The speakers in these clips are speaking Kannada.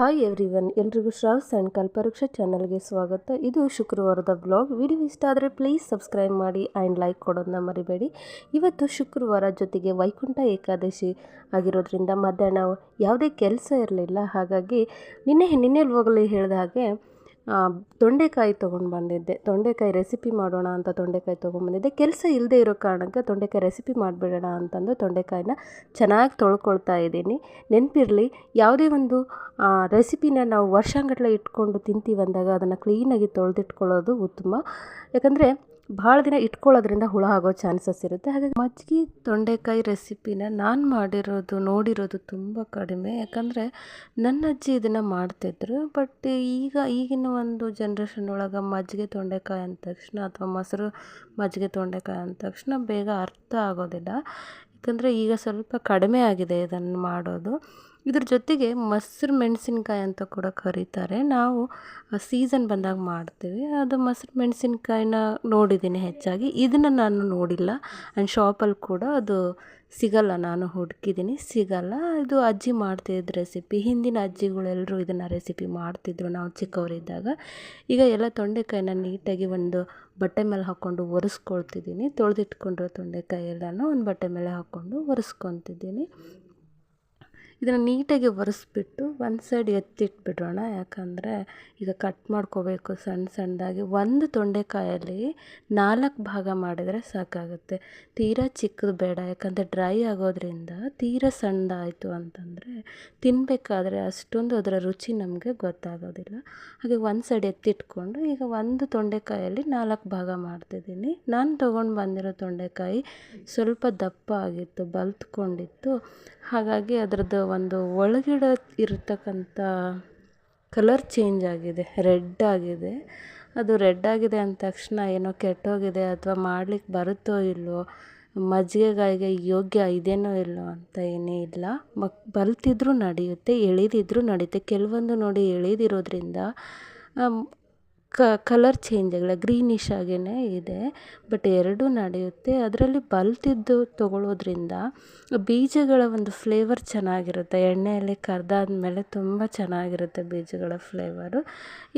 ಹಾಯ್ ಎವ್ರಿವನ್ ಎಲ್ರಿಗೂ ಶ್ರಾವ್ಸ್ ಆ್ಯಂಡ್ ಕಲ್ಪವೃಕ್ಷ ಚಾನಲ್ಗೆ ಸ್ವಾಗತ. ಇದು ಶುಕ್ರವಾರದ ಬ್ಲಾಗ್ ವಿಡಿಯೋ ಇಷ್ಟ ಆದರೆ ಪ್ಲೀಸ್ ಸಬ್ಸ್ಕ್ರೈಬ್ ಮಾಡಿ ಆ್ಯಂಡ್ ಲೈಕ್ ಕೊಡೋದನ್ನ ಮರಿಬೇಡಿ. ಇವತ್ತು ಶುಕ್ರವಾರ ಜೊತೆಗೆ ವೈಕುಂಠ ಏಕಾದಶಿ ಆಗಿರೋದ್ರಿಂದ ಮಧ್ಯಾಹ್ನ ಯಾವುದೇ ಕೆಲಸ ಇರಲಿಲ್ಲ. ಹಾಗಾಗಿ ನಿನ್ನೆ ನಿನ್ನೆ ಹೋಗಲಿ ಹೇಳಿದ ಹಾಗೆ ತೊಂಡೆಕಾಯಿ ತೊಗೊಂಡು ಬಂದಿದ್ದೆ. ತೊಂಡೆಕಾಯಿ ರೆಸಿಪಿ ಮಾಡೋಣ ಅಂತ ತೊಂಡೆಕಾಯಿ ತೊಗೊಂಡ್ಬಂದಿದ್ದೆ ಕೆಲಸ ಇಲ್ಲದೆ ಇರೋ ಕಾರಣಕ್ಕೆ ತೊಂಡೆಕಾಯಿ ರೆಸಿಪಿ ಮಾಡಿಬಿಡೋಣ ಅಂತಂದು ತೊಂಡೆಕಾಯಿನ ಚೆನ್ನಾಗಿ ತೊಳ್ಕೊಳ್ತಾ ಇದ್ದೀನಿ. ನೆನಪಿರಲಿ, ಯಾವುದೇ ಒಂದು ರೆಸಿಪಿನ ನಾವು ವರ್ಷಾಂಗಟ್ಲೆ ಇಟ್ಕೊಂಡು ತಿಂತೀವಿ ಅಂದಾಗ ಅದನ್ನು ಕ್ಲೀನಾಗಿ ತೊಳೆದಿಟ್ಕೊಳ್ಳೋದು ಉತ್ತಮ. ಯಾಕಂದರೆ ಭಾಳ ದಿನ ಇಟ್ಕೊಳ್ಳೋದ್ರಿಂದ ಹುಳ ಆಗೋ ಚಾನ್ಸಸ್ ಇರುತ್ತೆ. ಹಾಗಾಗಿ ಮಜ್ಜಿಗೆ ತೊಂಡೆಕಾಯಿ ರೆಸಿಪಿನ ನಾನು ಮಾಡಿರೋದು, ನೋಡಿರೋದು ತುಂಬ ಕಡಿಮೆ. ಯಾಕಂದರೆ ನನ್ನ ಅಜ್ಜಿ ಇದನ್ನು ಮಾಡ್ತಿದ್ರು, ಬಟ್ ಈಗ ಈಗಿನ ಒಂದು ಜನ್ರೇಷನ್ ಒಳಗೆ ಮಜ್ಜಿಗೆ ತೊಂಡೆಕಾಯಿ ಅಂದ ತಕ್ಷಣ ಅಥವಾ ಮೊಸರು ಮಜ್ಜಿಗೆ ತೊಂಡೆಕಾಯಿ ಅಂದ ತಕ್ಷಣ ಬೇಗ ಅರ್ಥ ಆಗೋದಿಲ್ಲ. ಯಾಕಂದರೆ ಈಗ ಸ್ವಲ್ಪ ಕಡಿಮೆ ಆಗಿದೆ ಇದನ್ನು ಮಾಡೋದು. ಇದ್ರ ಜೊತೆಗೆ ಮೊಸರು ಮೆಣಸಿನ್ಕಾಯಿ ಅಂತ ಕೂಡ ಕರೀತಾರೆ. ನಾವು ಸೀಸನ್ ಬಂದಾಗ ಮಾಡ್ತೀವಿ. ಅದು ಮೊಸರು ಮೆಣಸಿನ್ಕಾಯಿನ ನೋಡಿದ್ದೀನಿ ಹೆಚ್ಚಾಗಿ. ಇದನ್ನು ನಾನು ನೋಡಿಲ್ಲ. ಆ್ಯಂಡ್ ಶಾಪಲ್ಲಿ ಕೂಡ ಅದು ಸಿಗಲ್ಲ, ನಾನು ಹುಡುಕಿದ್ದೀನಿ, ಸಿಗಲ್ಲ. ಇದು ಅಜ್ಜಿ ಮಾಡ್ತಿದ್ದ ರೆಸಿಪಿ ಹಿಂದಿನ ಅಜ್ಜಿಗಳೆಲ್ಲರೂ ಇದನ್ನು ರೆಸಿಪಿ ಮಾಡ್ತಿದ್ರು ನಾವು ಚಿಕ್ಕವರಿದ್ದಾಗ. ಈಗ ಎಲ್ಲ ತೊಂಡೆಕಾಯಿನ ನೀಟಾಗಿ ಒಂದು ಬಟ್ಟೆ ಮೇಲೆ ಹಾಕ್ಕೊಂಡು ಒರೆಸ್ಕೊಳ್ತಿದ್ದೀನಿ. ತೊಳೆದಿಟ್ಕೊಂಡಿರೋ ತೊಂಡೆಕಾಯಿ ಎಲ್ಲನೂ ಒಂದು ಬಟ್ಟೆ ಮೇಲೆ ಹಾಕ್ಕೊಂಡು ಒರೆಸ್ಕೊತಿದ್ದೀನಿ. ಇದನ್ನು ನೀಟಾಗಿ ಒರೆಸ್ಬಿಟ್ಟು ಒಂದು ಸೈಡ್ ಎತ್ತಿಟ್ಬಿಡೋಣ. ಯಾಕಂದರೆ ಈಗ ಕಟ್ ಮಾಡ್ಕೋಬೇಕು ಸಣ್ಣ ಸಣ್ಣದಾಗಿ. ಒಂದು ತೊಂಡೆಕಾಯಲ್ಲಿ ನಾಲ್ಕು ಭಾಗ ಮಾಡಿದರೆ ಸಾಕಾಗುತ್ತೆ. ತೀರಾ ಚಿಕ್ಕದು ಬೇಡ. ಯಾಕಂದರೆ ಡ್ರೈ ಆಗೋದ್ರಿಂದ ತೀರಾ ಸಣ್ಣದಾಯಿತು ಅಂತಂದರೆ ತಿನ್ನಬೇಕಾದ್ರೆ ಅಷ್ಟೊಂದು ಅದರ ರುಚಿ ನಮಗೆ ಗೊತ್ತಾಗೋದಿಲ್ಲ. ಹಾಗೆ ಒಂದು ಸೈಡ್ ಎತ್ತಿಟ್ಕೊಂಡು ಈಗ ಒಂದು ತೊಂಡೆಕಾಯಲ್ಲಿ ನಾಲ್ಕು ಭಾಗ ಮಾಡ್ತಿದ್ದೀನಿ. ನಾನು ತೊಗೊಂಡು ಬಂದಿರೋ ತೊಂಡೆಕಾಯಿ ಸ್ವಲ್ಪ ದಪ್ಪ ಆಗಿತ್ತು, ಬಲ್ತ್ಕೊಂಡಿತ್ತು. ಹಾಗಾಗಿ ಅದರದ್ದು ಒಂದು ಒಳಗಿಡ ಇರತಕ್ಕಂಥ ಕಲರ್ ಚೇಂಜ್ ಆಗಿದೆ, ರೆಡ್ ಆಗಿದೆ. ಅದು ರೆಡ್ ಆಗಿದೆ ಅಂದ ತಕ್ಷಣ ಏನೋ ಕೆಟ್ಟೋಗಿದೆ ಅಥವಾ ಮಾಡ್ಲಿಕ್ಕೆ ಬರುತ್ತೋ ಇಲ್ವೋ ಮಜ್ಜಿಗೆಗಾಯಿಗೆ ಯೋಗ್ಯ ಇದೇನೋ ಇಲ್ಲೋ ಅಂತ ಏನೇ ಇಲ್ಲ. ಮಕ್, ಬಲ್ತಿದ್ರೂ ನಡೆಯುತ್ತೆ, ಎಳೆದಿದ್ರೂ ನಡೆಯುತ್ತೆ. ಕೆಲವೊಂದು ನೋಡಿ ಎಳೆದಿರೋದ್ರಿಂದ ಕ ಕಲರ್ ಚೇಂಜ್ ಆಗಿಲ್ಲ ಗ್ರೀನಿಶ್ ಆಗೇ ಇದೆ ಬಟ್ ಎರಡೂ ನಡೆಯುತ್ತೆ. ಅದರಲ್ಲಿ ಬಲ್ತಿದ್ದು ತೊಗೊಳ್ಳೋದ್ರಿಂದ ಬೀಜಗಳ ಒಂದು ಫ್ಲೇವರ್ ಚೆನ್ನಾಗಿರುತ್ತೆ. ಎಣ್ಣೆಯಲ್ಲಿ ಕರ್ದಾದ್ಮೇಲೆ ತುಂಬ ಚೆನ್ನಾಗಿರುತ್ತೆ ಬೀಜಗಳ ಫ್ಲೇವರು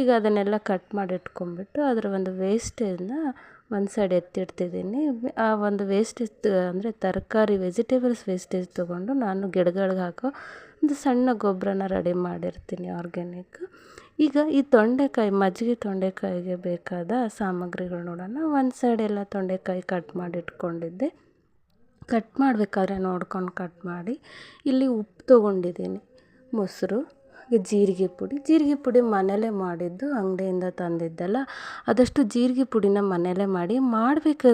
ಈಗ ಅದನ್ನೆಲ್ಲ ಕಟ್ ಮಾಡಿ ಇಟ್ಕೊಂಡ್ಬಿಟ್ಟು ಅದರ ಒಂದು ವೇಸ್ಟನ್ನು ಒಂದು ಸೈಡ್ ಎತ್ತಿಡ್ತಿದ್ದೀನಿ. ಆ ಒಂದು ವೇಸ್ಟೇಜ್ ಅಂದರೆ ತರಕಾರಿ ವೆಜಿಟೇಬಲ್ಸ್ ವೇಸ್ಟೇಜ್ ತೊಗೊಂಡು ನಾನು ಗಿಡಗಳಿಗೆ ಹಾಕೋ ಒಂದು ಸಣ್ಣ ಗೊಬ್ಬರನ ರೆಡಿ ಮಾಡಿರ್ತೀನಿ ಆರ್ಗ್ಯಾನಿಕ್ ಈಗ ಈ ತೊಂಡೆಕಾಯಿ, ಮಜ್ಜಿಗೆ ತೊಂಡೆಕಾಯಿಗೆ ಬೇಕಾದ ಸಾಮಗ್ರಿಗಳು ನೋಡೋಣ. ಒಂದು ಸೈಡ್ ಎಲ್ಲ ತೊಂಡೆಕಾಯಿ ಕಟ್ ಮಾಡಿ ಇಟ್ಕೊಂಡಿದ್ದೆ. ಕಟ್ ಮಾಡಬೇಕಾದ್ರೆ ನೋಡ್ಕೊಂಡು ಕಟ್ ಮಾಡಿ. ಇಲ್ಲಿ ಉಪ್ಪು ತೊಗೊಂಡಿದ್ದೀನಿ. ಮೊಸರು ಜೀರಿಗೆ ಪುಡಿ. ಜೀರಿಗೆ ಪುಡಿ ಮನೆಯಲ್ಲೇ ಮಾಡಿದ್ದು, ಅಂಗಡಿಯಿಂದ ತಂದಿದ್ದಲ್ಲ. ಆದಷ್ಟು ಜೀರಿಗೆ ಪುಡಿನ ಮನೆಯಲ್ಲೇ ಮಾಡಿ ಮಾಡಬೇಕು.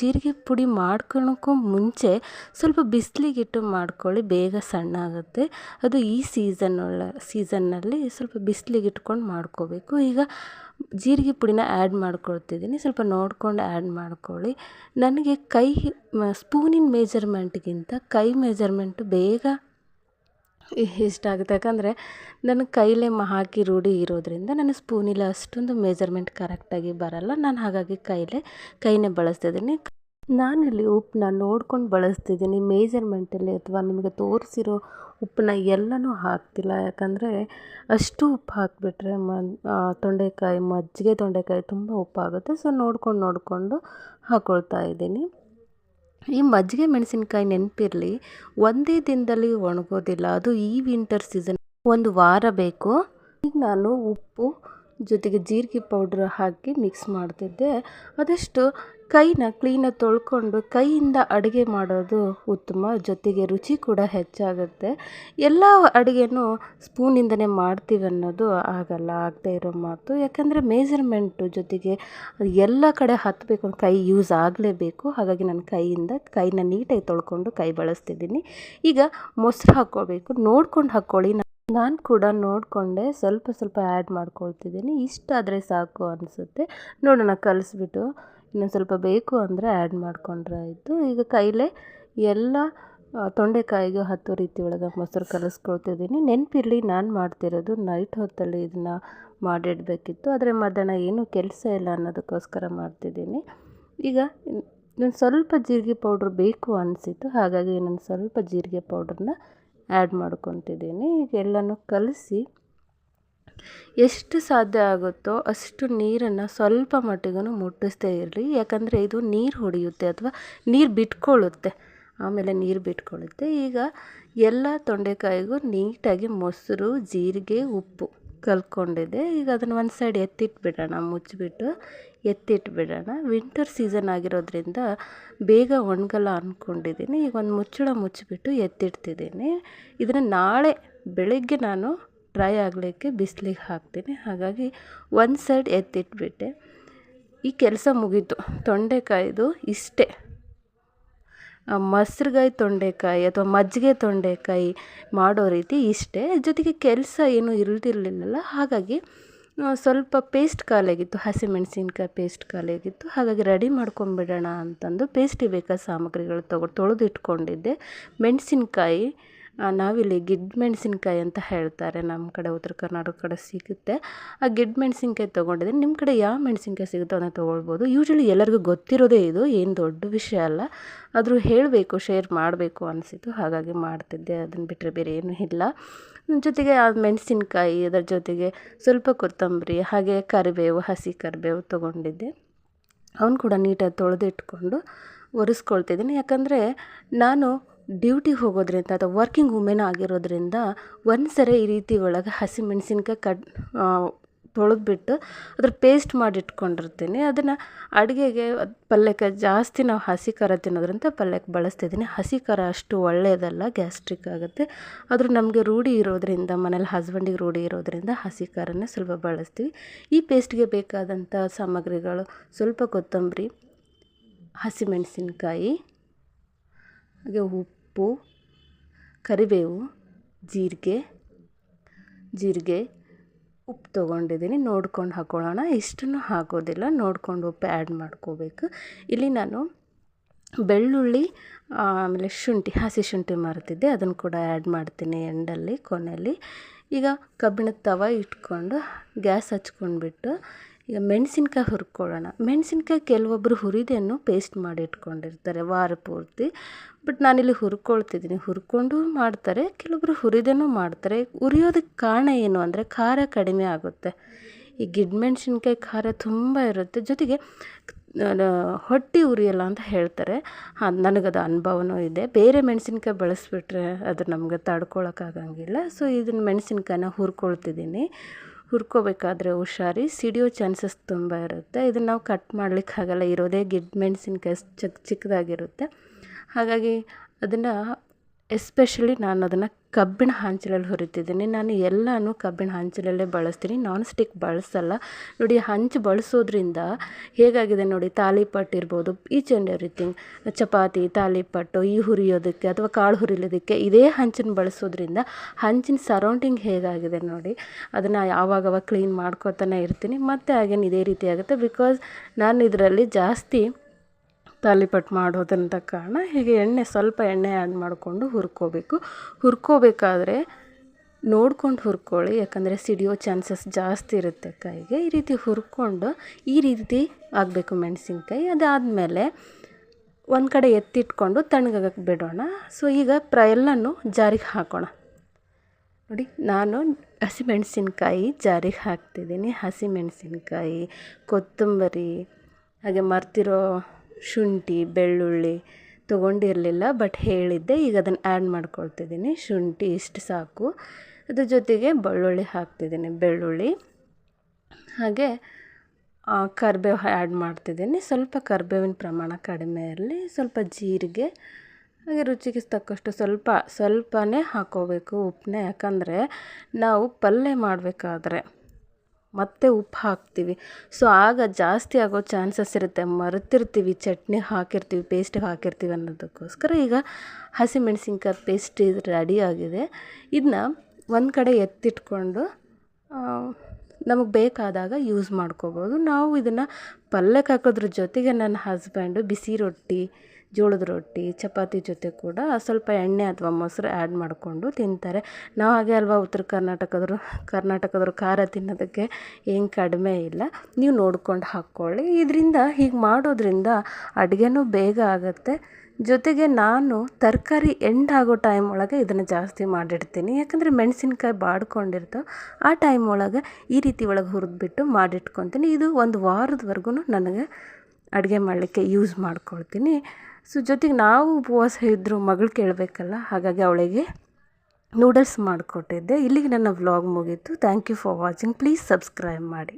ಜೀರಿಗೆ ಪುಡಿ ಮಾಡ್ಕೊಳಕ್ಕೂ ಮುಂಚೆ ಸ್ವಲ್ಪ ಬಿಸಿಲಿಗಿಟ್ಟು ಮಾಡ್ಕೊಳ್ಳಿ, ಬೇಗ ಸಣ್ಣ ಆಗುತ್ತೆ ಅದು ಈ ಸೀಸನ್ ಒಳ್ಳೆ, ಸೀಸನ್ನಲ್ಲಿ ಸ್ವಲ್ಪ ಬಿಸಿಲಿಗಿಟ್ಕೊಂಡು ಮಾಡ್ಕೋಬೇಕು. ಈಗ ಜೀರಿಗೆ ಪುಡಿನ ಆ್ಯಡ್ ಮಾಡ್ಕೊಳ್ತಿದ್ದೀನಿ. ಸ್ವಲ್ಪ ನೋಡ್ಕೊಂಡು ಆ್ಯಡ್ ಮಾಡ್ಕೊಳ್ಳಿ. ನನಗೆ ಕೈ, ಸ್ಪೂನಿನ ಮೇಜರ್ಮೆಂಟ್ಗಿಂತ ಕೈ ಮೆಜರ್ಮೆಂಟು ಬೇಗ ಇಷ್ಟ ಆಗುತ್ತೆ. ಯಾಕಂದರೆ ನನಗೆ ಕೈಲೇ ಹಾಕಿ ರೂಢಿ ಇರೋದ್ರಿಂದ ನನಗೆ ಸ್ಪೂನಿಲ್ಲ ಅಷ್ಟೊಂದು ಮೆಜರ್ಮೆಂಟ್ ಕರೆಕ್ಟಾಗಿ ಬರಲ್ಲ. ನಾನು ಹಾಗಾಗಿ ಕೈಲೇ, ಕೈನೇ ಬಳಸ್ತಿದ್ದೀನಿ. ನಾನಿಲ್ಲಿ ಉಪ್ಪನ್ನ ನೋಡ್ಕೊಂಡು ಬಳಸ್ತಿದ್ದೀನಿ. ಮೇಜರ್ಮೆಂಟಲ್ಲಿ ಅಥವಾ ನಿಮಗೆ ತೋರಿಸಿರೋ ಉಪ್ಪನ್ನ ಎಲ್ಲನೂ ಹಾಕ್ತಿಲ್ಲ. ಯಾಕಂದರೆ ಅಷ್ಟು ಉಪ್ಪು ಹಾಕಿಬಿಟ್ರೆ ಮ ತೊಂಡೆಕಾಯಿ, ಮಜ್ಜಿಗೆ ತೊಂಡೆಕಾಯಿ ತುಂಬ ಉಪ್ಪಾಗುತ್ತೆ. ಸೊ ನೋಡ್ಕೊಂಡು, ನೋಡಿಕೊಂಡು ಹಾಕ್ಕೊಳ್ತಾ ಇದ್ದೀನಿ. ಈ ಮಜ್ಜಿಗೆ ಮೆಣಸಿನ್ಕಾಯಿ ನೆನಪಿರಲಿ, ಒಂದೇ ದಿನದಲ್ಲಿ ಒಣಗೋದಿಲ್ಲ. ಅದು ಈ ವಿಂಟರ್ ಸೀಸನ್ ಒಂದು ವಾರ ಬೇಕು. ಈಗ ನಾನು ಉಪ್ಪು ಜೊತೆಗೆ ಜೀರಿಗೆ ಪೌಡ್ರ್ ಹಾಕಿ ಮಿಕ್ಸ್ ಮಾಡ್ತಿದ್ದೆ. ಆದಷ್ಟು ಕೈನ ಕ್ಲೀನಾಗಿ ತೊಳ್ಕೊಂಡು ಕೈಯಿಂದ ಅಡುಗೆ ಮಾಡೋದು ಉತ್ತಮ, ಜೊತೆಗೆ ರುಚಿ ಕೂಡ ಹೆಚ್ಚಾಗುತ್ತೆ. ಎಲ್ಲ ಅಡುಗೆನೂ ಸ್ಪೂನಿಂದನೇ ಮಾಡ್ತೀವಿ ಅನ್ನೋದು ಆಗಲ್ಲ, ಆಗದೆ ಇರೋ ಮಾತು. ಯಾಕಂದರೆ ಮೇಜರ್ಮೆಂಟು ಜೊತೆಗೆ ಎಲ್ಲ ಕಡೆ ಹತ್ತಬೇಕು ಕೈ ಯೂಸ್ ಆಗಲೇಬೇಕು. ಹಾಗಾಗಿ ನಾನು ಕೈಯಿಂದ, ಕೈನ ನೀಟಾಗಿ ತೊಳ್ಕೊಂಡು ಕೈ ಬಳಸ್ತಿದ್ದೀನಿ. ಈಗ ಮೊಸರು ಹಾಕ್ಕೋಬೇಕು. ನೋಡ್ಕೊಂಡು ಹಾಕ್ಕೊಳ್ಳಿ. ನಾನು ಕೂಡ ನೋಡಿಕೊಂಡೆ, ಸ್ವಲ್ಪ ಸ್ವಲ್ಪ ಆ್ಯಡ್ ಮಾಡ್ಕೊಳ್ತಿದ್ದೀನಿ. ಇಷ್ಟಾದರೆ ಸಾಕು ಅನಿಸುತ್ತೆ. ನೋಡೋಣ, ಕಲಿಸ್ಬಿಟ್ಟು. ಇನ್ನೊಂದು ಸ್ವಲ್ಪ ಬೇಕು ಅಂದರೆ ಆ್ಯಡ್ ಮಾಡಿಕೊಂಡ್ರೆ ಆಯಿತು. ಈಗ ಕೈಲೇ ಎಲ್ಲ ತೊಂಡೆಕಾಯಿಗೆ ಹತ್ತು ರೀತಿ ಒಳಗೆ ಮೊಸರು ಕಲಿಸ್ಕೊಳ್ತಿದ್ದೀನಿ. ನೆನಪಿರಲಿ, ನಾನು ಮಾಡ್ತಿರೋದು ನೈಟ್ ಹೊತ್ತಲ್ಲಿ ಇದನ್ನು ಮಾಡಿಡಬೇಕಿತ್ತು. ಆದರೆ ಮಧ್ಯಾಹ್ನ ಏನೂ ಕೆಲಸ ಇಲ್ಲ ಅನ್ನೋದಕ್ಕೋಸ್ಕರ ಮಾಡ್ತಿದ್ದೀನಿ. ಈಗ ನಾನು ಸ್ವಲ್ಪ ಜೀರಿಗೆ ಪೌಡ್ರ್ ಬೇಕು ಅನಿಸಿತ್ತು. ಹಾಗಾಗಿ ನಾನು ಸ್ವಲ್ಪ ಜೀರಿಗೆ ಪೌಡ್ರನ್ನ ಆ್ಯಡ್ ಮಾಡ್ಕೊತಿದ್ದೀನಿ. ಈಗ ಎಲ್ಲನೂ ಕಲಸಿ ಎಷ್ಟು ಸಾಧ್ಯ ಆಗುತ್ತೋ ಅಷ್ಟು ನೀರನ್ನು ಸ್ವಲ್ಪ ಮಟ್ಟಿಗೂ ಮುಟ್ಟಿಸ್ತೇ ಇರಲಿ. ಯಾಕಂದರೆ ಇದು ನೀರು ಹೊಡೆಯುತ್ತೆ ಅಥವಾ ನೀರು ಬಿಟ್ಕೊಳ್ಳುತ್ತೆ. ಆಮೇಲೆ ನೀರು ಬಿಟ್ಕೊಳ್ಳುತ್ತೆ. ಈಗ ಎಲ್ಲ ತೊಂಡೆಕಾಯಿಗೂ ನೀಟಾಗಿ ಮೊಸರು, ಜೀರಿಗೆ, ಉಪ್ಪು ಕಲ್ಕೊಂಡಿದೆ ಈಗ ಅದನ್ನು ಒಂದು ಸೈಡ್ ಎತ್ತಿಟ್ಬಿಡೋಣ, ಮುಚ್ಚಿಬಿಟ್ಟು ಎತ್ತಿಟ್ಬಿಡೋಣ. ವಿಂಟರ್ ಸೀಸನ್ ಆಗಿರೋದ್ರಿಂದ ಬೇಗ ಒಣಗಲ್ಲ ಅಂದ್ಕೊಂಡಿದ್ದೀನಿ ಈಗ ಒಂದು ಮುಚ್ಚಳ ಮುಚ್ಚಿಬಿಟ್ಟು ಎತ್ತಿಡ್ತಿದ್ದೀನಿ. ಇದನ್ನು ನಾಳೆ ಬೆಳಗ್ಗೆ ನಾನು ಡ್ರೈ ಆಗಲಿಕ್ಕೆ ಬಿಸಿಲಿಗೆ ಹಾಕ್ತೀನಿ. ಹಾಗಾಗಿ ಒಂದು ಸೈಡ್ ಎತ್ತಿಟ್ಬಿಟ್ಟೆ. ಈ ಕೆಲಸ ಮುಗೀತು. ತೊಂಡೆಕಾಯಿದು ಇಷ್ಟೇ. ಮೊಸ್ರುಗಾಯಿ ತೊಂಡೆಕಾಯಿ ಅಥವಾ ಮಜ್ಜಿಗೆ ತೊಂಡೆಕಾಯಿ ಮಾಡೋ ರೀತಿ ಇಷ್ಟೇ. ಜೊತೆಗೆ ಕೆಲಸ ಏನೂ ಇಲ್ದಿರಲಿಲ್ಲಲ್ಲ ಹಾಗಾಗಿ ಸ್ವಲ್ಪ ಪೇಸ್ಟ್ ಖಾಲಿಯಾಗಿತ್ತು. ಹಸಿಮೆಣ್ಸಿನ್ಕಾಯಿ ಪೇಸ್ಟ್ ಖಾಲಿಯಾಗಿತ್ತು. ಹಾಗಾಗಿ ರೆಡಿ ಮಾಡ್ಕೊಂಬಿಡೋಣ ಅಂತಂದು ಪೇಸ್ಟಿಗೆ ಬೇಕಾದ ಸಾಮಗ್ರಿಗಳು ತೊಗೊ ತೊಳೆದಿಟ್ಕೊಂಡಿದ್ದೆ. ಮೆಣಸಿನ್ಕಾಯಿ ನಾವಿಲ್ಲಿ ಗಿಡ್ ಮೆಣಸಿನ್ಕಾಯಿ ಅಂತ ಹೇಳ್ತಾರೆ. ನಮ್ಮ ಕಡೆ ಉತ್ತರ ಕರ್ನಾಟಕ ಕಡೆ ಸಿಗುತ್ತೆ. ಆ ಗಿಡ್ ಮೆಣಸಿನ್ಕಾಯಿ ತೊಗೊಂಡಿದ್ದೀನಿ ನಿಮ್ಮ ಕಡೆ ಯಾವ ಮೆಣಸಿನ್ಕಾಯಿ ಸಿಗುತ್ತೋ ಅದನ್ನು ತೊಗೊಳ್ಬೋದು. ಯೂಶ್ವಲಿ ಎಲ್ಲರಿಗೂ ಗೊತ್ತಿರೋದೇ ಇದು, ಏನು ದೊಡ್ಡ ವಿಷಯ ಅಲ್ಲ. ಆದರೂ ಹೇಳಬೇಕು ಶೇರ್ ಮಾಡಬೇಕು ಅನಿಸಿತು ಹಾಗಾಗಿ ಮಾಡ್ತಿದ್ದೆ. ಅದನ್ನು ಬಿಟ್ಟರೆ ಬೇರೆ ಏನೂ ಇಲ್ಲ. ಜೊತೆಗೆ ಆ ಮೆಣಸಿನ್ಕಾಯಿ, ಅದರ ಜೊತೆಗೆ ಸ್ವಲ್ಪ ಕೊತ್ತಂಬರಿ, ಹಾಗೆ ಕರಿಬೇವು, ಹಸಿ ಕರಿಬೇವು ತೊಗೊಂಡಿದ್ದೆ. ಅವನು ಕೂಡ ನೀಟಾಗಿ ತೊಳೆದಿಟ್ಕೊಂಡು ಒರೆಸ್ಕೊಳ್ತಿದ್ದೀನಿ. ಯಾಕಂದರೆ ನಾನು ಡ್ಯೂಟಿಗೆ ಹೋಗೋದ್ರಿಂದ ಅಥವಾ ವರ್ಕಿಂಗ್ ವುಮೆನ್ ಆಗಿರೋದ್ರಿಂದ ಒಂದು ಸರಿ ಈ ರೀತಿ ಒಳಗೆ ಹಸಿಮೆಣ್ಸಿನ್ಕಾಯಿ ಕಟ್ ತೊಳೆದ್ಬಿಟ್ಟು ಅದ್ರ ಪೇಸ್ಟ್ ಮಾಡಿ ಇಟ್ಕೊಂಡಿರ್ತೀನಿ ಅದನ್ನು ಅಡುಗೆಗೆ ಪಲ್ಯಕ್ಕೆ ಜಾಸ್ತಿ ನಾವು ಹಸಿ ಖಾರ ತಿನ್ನೋದ್ರಿಂದ ಪಲ್ಯಕ್ಕೆ ಬಳಸ್ತಿದ್ದೀನಿ. ಹಸಿ ಖಾರ ಅಷ್ಟು ಒಳ್ಳೆಯದಲ್ಲ ಗ್ಯಾಸ್ಟ್ರಿಕ್ ಆಗುತ್ತೆ. ಆದರೂ ನಮಗೆ ರೂಢಿ ಇರೋದರಿಂದ, ಮನೇಲಿ ಹಸ್ಬೆಂಡಿಗೆ ರೂಢಿ ಇರೋದರಿಂದ ಹಸಿ ಖಾರನೇ ಸ್ವಲ್ಪ ಬಳಸ್ತೀವಿ. ಈ ಪೇಸ್ಟ್ಗೆ ಬೇಕಾದಂಥ ಸಾಮಗ್ರಿಗಳು ಸ್ವಲ್ಪ ಕೊತ್ತಂಬರಿ ಹಸಿಮೆಣಸಿನ್ಕಾಯಿ ಹಾಗೆ ಉಪ್ಪು ಕರಿಬೇವು, ಜೀರಿಗೆ ಜೀರಿಗೆ ಉಪ್ಪು ತೊಗೊಂಡಿದ್ದೀನಿ. ನೋಡ್ಕೊಂಡು ಹಾಕ್ಕೊಳ್ಳೋಣ ಇಷ್ಟನ್ನು ಹಾಕೋದಿಲ್ಲ. ನೋಡ್ಕೊಂಡು ಉಪ್ಪು ಆ್ಯಡ್ ಮಾಡ್ಕೋಬೇಕು. ಇಲ್ಲಿ ನಾನು ಬೆಳ್ಳುಳ್ಳಿ, ಆಮೇಲೆ ಶುಂಠಿ, ಹಸಿ ಶುಂಠಿ ಮರೆತಿದ್ದೆ. ಅದನ್ನು ಕೂಡ ಆ್ಯಡ್ ಮಾಡ್ತೀನಿ ಎಂಡಲ್ಲಿ, ಕೊನೆಯಲ್ಲಿ. ಈಗ ಕಬ್ಬಿಣದ ತವ ಇಟ್ಕೊಂಡು ಗ್ಯಾಸ್ ಹಚ್ಕೊಂಡ್ಬಿಟ್ಟು ಈಗ ಮೆಣಸಿನ್ಕಾಯಿ ಹುರ್ಕೊಳ್ಳೋಣ. ಮೆಣಸಿನ್ಕಾಯಿ ಕೆಲವೊಬ್ಬರು ಹುರಿದೇನು ಪೇಸ್ಟ್ ಮಾಡಿ ಇಟ್ಕೊಂಡಿರ್ತಾರೆ ವಾರ ಪೂರ್ತಿ. ಬಟ್ ನಾನಿಲ್ಲಿ ಹುರ್ಕೊಳ್ತಿದ್ದೀನಿ. ಹುರ್ಕೊಂಡು ಮಾಡ್ತಾರೆ. ಕೆಲವೊಬ್ಬರು ಹುರಿದೇನೂ ಮಾಡ್ತಾರೆ. ಹುರಿಯೋದಕ್ಕೆ ಕಾರಣ ಏನು ಅಂದರೆ ಖಾರ ಕಡಿಮೆ ಆಗುತ್ತೆ. ಈ ಗಿಡ್ ಮೆಣಸಿನ್ಕಾಯಿ ಖಾರ ತುಂಬ ಇರುತ್ತೆ. ಜೊತೆಗೆ ಹೊಟ್ಟೆ ಉರಿಯಲ್ಲ ಅಂತ ಹೇಳ್ತಾರೆ. ಹಾಂ, ನನಗದು ಅನುಭವನೂ ಇದೆ. ಬೇರೆ ಮೆಣಸಿನ್ಕಾಯಿ ಬಳಸಿಬಿಟ್ರೆ ಅದು ನಮಗೆ ತಡ್ಕೊಳಕ್ಕಾಗಂಗಿಲ್ಲ ಸೊ ಇದನ್ನು ಮೆಣಸಿನ್ಕಾಯಿನ ಹುರ್ಕೊಳ್ತಿದ್ದೀನಿ. ಹುರ್ಕೋಬೇಕಾದ್ರೆ ಹುಷಾರಿ, ಸಿಡಿಯೋ ಚಾನ್ಸಸ್ ತುಂಬ ಇರುತ್ತೆ. ಇದನ್ನು ನಾವು ಕಟ್ ಮಾಡ್ಲಿಕ್ಕೆ ಆಗಲ್ಲ ಇರೋದೇ ಗಿಡ್ ಮೆಣಸಿನ್ಕಾಯಿ ಚಿಕ್ಕ ಚಿಕ್ಕದಾಗಿರುತ್ತೆ ಹಾಗಾಗಿ ಅದನ್ನು ಎಸ್ಪೆಷಲಿ ನಾನು ಅದನ್ನು ಕಬ್ಬಿಣ ಹಂಚಲಲ್ಲಿ ಹುರಿತಿದ್ದೀನಿ. ನಾನು ಎಲ್ಲನೂ ಕಬ್ಬಿಣ ಹಂಚಲಲ್ಲೇ ಬಳಸ್ತೀನಿ. ನಾನ್ ಸ್ಟಿಕ್ ಬಳಸಲ್ಲ. ನೋಡಿ, ಹಂಚು ಬಳಸೋದ್ರಿಂದ ಹೇಗಾಗಿದೆ ನೋಡಿ, ತಾಲಿಪಟ್ಟು ಇರ್ಬೋದು ಈಚ್ ಆ್ಯಂಡ್ ಎವ್ರಿಥಿಂಗ್ ಚಪಾತಿ, ತಾಲಿಪಟ್ಟು, ಈ ಹುರಿಯೋದಕ್ಕೆ ಅಥವಾ ಕಾಳು ಹುರಿಯೋದಕ್ಕೆ ಇದೇ ಹಂಚನ್ನು ಬಳಸೋದ್ರಿಂದ ಹಂಚಿನ ಸರೌಂಡಿಂಗ್ ಹೇಗಾಗಿದೆ ನೋಡಿ, ಅದನ್ನು ಯಾವಾಗವಾಗ ಕ್ಲೀನ್ ಮಾಡ್ಕೋತಾನೆ ಇರ್ತೀನಿ. ಮತ್ತು ಹಾಗೇನು ಇದೇ ರೀತಿ ಆಗುತ್ತೆ ಬಿಕಾಸ್ ನಾನು ಇದರಲ್ಲಿ ಜಾಸ್ತಿ ತಾಲಿಪಟ್ಟು ಮಾಡೋದಂತ ಕಾರಣ ಹೀಗೆ ಎಣ್ಣೆ ಸ್ವಲ್ಪ ಎಣ್ಣೆ ಆ್ಯಡ್ ಮಾಡಿಕೊಂಡು ಹುರ್ಕೋಬೇಕು. ಹುರ್ಕೋಬೇಕಾದ್ರೆ ನೋಡ್ಕೊಂಡು ಹುರ್ಕೊಳ್ಳಿ, ಯಾಕಂದರೆ ಸಿಡಿಯೋ ಚಾನ್ಸಸ್ ಜಾಸ್ತಿ ಇರುತ್ತೆ ಕೈಗೆ. ಈ ರೀತಿ ಹುರ್ಕೊಂಡು, ಈ ರೀತಿ ಆಗಬೇಕು ಮೆಣಸಿನ್ಕಾಯಿ. ಅದಾದಮೇಲೆ ಒಂದು ಕಡೆ ಎತ್ತಿಟ್ಕೊಂಡು ತಣ್ಣಗಾಗಕ್ಕೆ ಬಿಡೋಣ. ಸೊ ಈಗ ಪ್ರ ಎಲ್ಲನೂ ಜಾರಿಗೆ ಹಾಕೋಣ. ನೋಡಿ, ನಾನು ಹಸಿಮೆಣಸಿನ್ಕಾಯಿ ಜಾರಿಗೆ ಹಾಕ್ತಿದ್ದೀನಿ. ಹಸಿಮೆಣಸಿನ್ಕಾಯಿ ಕೊತ್ತಂಬರಿ, ಹಾಗೆ ಮರ್ತಿರೋ ಶುಂಠಿ, ಬೆಳ್ಳುಳ್ಳಿ ತೊಗೊಂಡಿರಲಿಲ್ಲ ಬಟ್ ಹೇಳಿದ್ದೆ, ಈಗ ಅದನ್ನು ಆ್ಯಡ್ ಮಾಡ್ಕೊಳ್ತಿದ್ದೀನಿ. ಶುಂಠಿ ಇಷ್ಟು ಸಾಕು. ಅದ್ರ ಜೊತೆಗೆ ಬೆಳ್ಳುಳ್ಳಿ ಹಾಕ್ತಿದ್ದೀನಿ, ಬೆಳ್ಳುಳ್ಳಿ. ಹಾಗೆ ಕರಿಬೇವು ಆ್ಯಡ್ ಮಾಡ್ತಿದ್ದೀನಿ. ಸ್ವಲ್ಪ ಕರಿಬೇವಿನ ಪ್ರಮಾಣ ಕಡಿಮೆ ಇರಲಿ, ಸ್ವಲ್ಪ ಜೀರಿಗೆ. ಹಾಗೆ ರುಚಿಗೆ ತಕ್ಕಷ್ಟು ಸ್ವಲ್ಪ, ಸ್ವಲ್ಪನೇ ಹಾಕ್ಕೋಬೇಕು ಉಪ್ಪನ್ನೇ ಯಾಕಂದರೆ ನಾವು ಪಲ್ಯ ಮಾಡಬೇಕಾದ್ರೆ ಮತ್ತೆ ಉಪ್ಪು ಹಾಕ್ತೀವಿ. ಸೊ ಆಗ ಜಾಸ್ತಿ ಆಗೋ ಚಾನ್ಸಸ್ ಇರುತ್ತೆ. ಮರೆತಿರ್ತೀವಿ, ಚಟ್ನಿ ಹಾಕಿರ್ತೀವಿ ಪೇಸ್ಟಿಗೆ ಹಾಕಿರ್ತೀವಿ ಅನ್ನೋದಕ್ಕೋಸ್ಕರ. ಈಗ ಹಸಿಮೆಣ್ಸಿನ್ಕಾಯಿ ಪೇಸ್ಟ್ ಇದು ರೆಡಿ ಆಗಿದೆ. ಇದನ್ನ ಒಂದು ಕಡೆ ಎತ್ತಿಟ್ಕೊಂಡು ನಮಗೆ ಬೇಕಾದಾಗ ಯೂಸ್ ಮಾಡ್ಕೋಬೋದು. ನಾವು ಇದನ್ನು ಪಲ್ಯಕ್ಕೆ ಹಾಕೋದ್ರ ಜೊತೆಗೆ ನನ್ನ ಹಸ್ಬೆಂಡು ಬಿಸಿ ರೊಟ್ಟಿ ಜೋಳದ ರೊಟ್ಟಿ, ಚಪಾತಿ ಜೊತೆ ಕೂಡ ಸ್ವಲ್ಪ ಎಣ್ಣೆ ಅಥವಾ ಮೊಸರು ಆ್ಯಡ್ ಮಾಡಿಕೊಂಡು ತಿಂತಾರೆ. ನಾವು ಹಾಗೆ ಅಲ್ವಾ ಉತ್ತರ ಕರ್ನಾಟಕದವರು ಕರ್ನಾಟಕದವರು ಖಾರ ತಿನ್ನೋದಕ್ಕೆ ಏನು ಕಡಿಮೆ ಇಲ್ಲ. ನೀವು ನೋಡ್ಕೊಂಡು ಹಾಕ್ಕೊಳ್ಳಿ ಇದರಿಂದ, ಹೀಗೆ ಮಾಡೋದ್ರಿಂದ ಅಡುಗೆನೂ ಬೇಗ ಆಗುತ್ತೆ. ಜೊತೆಗೆ ನಾನು ತರಕಾರಿ ಎಂಡ್ ಆಗೋ ಟೈಮ್ ಒಳಗೆ ಇದನ್ನು ಜಾಸ್ತಿ ಮಾಡಿಡ್ತೀನಿ. ಯಾಕಂದರೆ ಮೆಣಸಿನ್ಕಾಯಿ ಬಾಡ್ಕೊಂಡಿರ್ತೋ ಆ ಟೈಮ್ ಒಳಗೆ ಈ ರೀತಿ ಒಳಗೆ ಹುರಿದ್ಬಿಟ್ಟು ಮಾಡಿಟ್ಕೊತೀನಿ. ಇದು ಒಂದು ವಾರದವರೆಗೂ ನನಗೆ ಅಡುಗೆ ಮಾಡಲಿಕ್ಕೆ ಯೂಸ್ ಮಾಡ್ಕೊಳ್ತೀನಿ. ಸೊ ಜೊತೆಗೆ ನಾವು ಉಪವಾಸ ಇದ್ದರೂ ಮಗಳು ಕೇಳಬೇಕಲ್ಲ, ಹಾಗಾಗಿ ಅವಳಿಗೆ ನೂಡಲ್ಸ್ ಮಾಡಿಕೊಟ್ಟಿದ್ದೆ. ಇಲ್ಲಿಗೆ ನನ್ನ ವ್ಲಾಗ್ ಮುಗೀತು. Thank you for watching please subscribe ಮಾಡಿ.